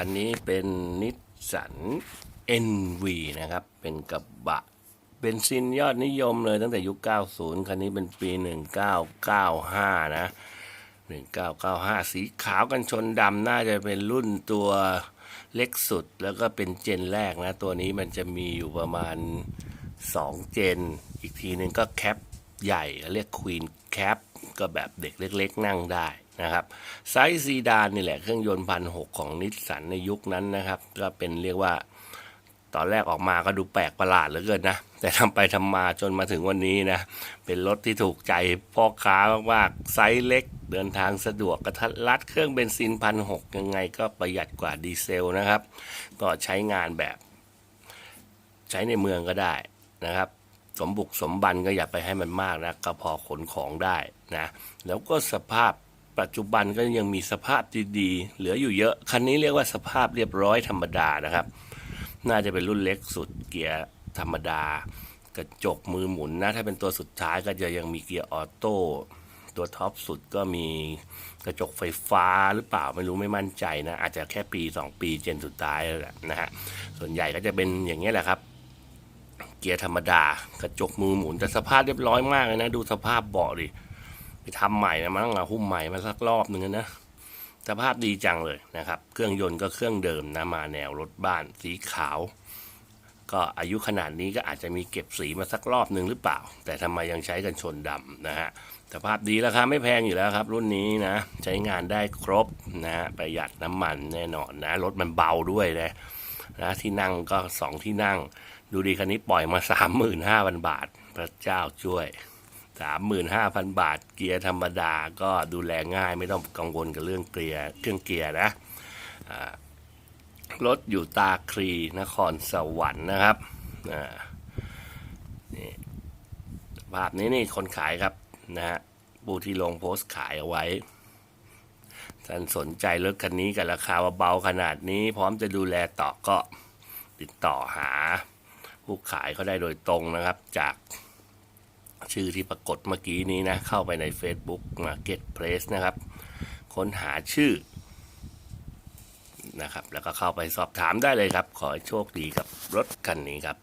คันนี้เป็นนิสสัน NV นะครับ เป็นกระบะเบนซินยอดนิยมเลยตั้งแต่ยุค 90 คันนี้เป็นปี 1995 นะ 1995 สีขาวกันชนดำน่าจะเป็นรุ่นตัวเล็กสุดแล้วก็เป็นเจนแรกนะ ตัวนี้มันจะมีอยู่ประมาณ 2 เจน อีกทีหนึ่งก็แคปใหญ่ เรียกควีนแคปก็แบบเด็กเล็ก ๆ นั่งได้ นะครับไซส์ซีดานนี่แหละเครื่องยนต์พันหกของนิสสันในยุคนั้นนะครับ ก็เป็นเรียกว่าตอนแรกออกมาก็ดูแปลกประหลาดเหลือเกินนะ แต่ทำไปทำมาจนมาถึงวันนี้นะ เป็นรถที่ถูกใจพ่อค้ามากๆไซส์เล็ก เดินทางสะดวกกระทัดรัดเครื่องเบนซินพันหกยังไงก็ประหยัดกว่าดีเซลนะครับ ก็ใช้งานแบบ ใช้ในเมืองก็ได้นะครับ สมบุกสมบันก็อย่าไปให้มันมากนะก็พอขนของได้นะ แล้วก็สภาพ ปัจจุบันก็ยังมีสภาพดีๆ เหลืออยู่เยอะ คันนี้เรียกว่าสภาพเรียบร้อยธรรมดานะครับ น่าจะเป็นรุ่นเล็กสุดเกียร์ธรรมดา กระจกมือหมุนนะ ถ้าเป็นตัวสุดท้ายก็จะยังมีเกียร์ออโต้ตัวท็อปสุดก็มีกระจกไฟฟ้าหรือเปล่าไม่รู้ไม่มั่นใจนะ อาจจะแค่ปี 2 ปีเจนสุดท้ายแล้วแหละนะฮะส่วนใหญ่ก็จะเป็นอย่างนี้แหละครับ เกียร์ธรรมดากระจกมือหมุนแต่สภาพเรียบร้อยมากเลยนะ ดูสภาพเบาะดิ ทำใหม่นะมันต้องเอาหุ้มใหม่มาสักรอบหนึ่งนะสภาพดีจังเลยนะครับ เครื่องยนต์ก็เครื่องเดิมนะมาแนวรถบ้านสีขาว ก็อายุขนาดนี้ก็อาจจะมีเก็บสีมาสักรอบหนึ่งหรือเปล่า แต่ทำไมยังใช้กันชนดำนะฮะสภาพดีแล้วครับไม่แพงอยู่แล้วครับ รุ่นนี้นะ ใช้งานได้ครบนะฮะประหยัดน้ำมันแน่นอนนะรถมันเบาด้วยนะนะที่นั่งก็สองที่นั่ง ดูดีคันนี้ปล่อยมาสามหมื่นห้าพันบาท พระเจ้าช่วย สามหมื่นห้าพันบาท เกียร์ธรรมดาก็ดูแลง่าย ไม่ต้องกังวลกับเรื่องเกียร์เครื่องเกียร์นะรถอยู่ตาครีนครสวรรค์นะครับนี่ภาพนี้นี่คนขายครับนะฮะปูที่ลงโพสต์ขายเอาไว้ท่านสนใจรถคันนี้กับราคาเบาขนาดนี้ พร้อมจะดูแลต่อก็ติดต่อหา ผู้ขายเขาได้โดยตรงนะครับจาก ชื่อที่ปรากฏเมื่อกี้นี้นะ เข้าไปใน Facebook Marketplace นะครับ ค้นหาชื่อนะครับ แล้วก็เข้าไปสอบถามได้เลยครับ ขอให้โชคดีกับรถคันนี้ครับ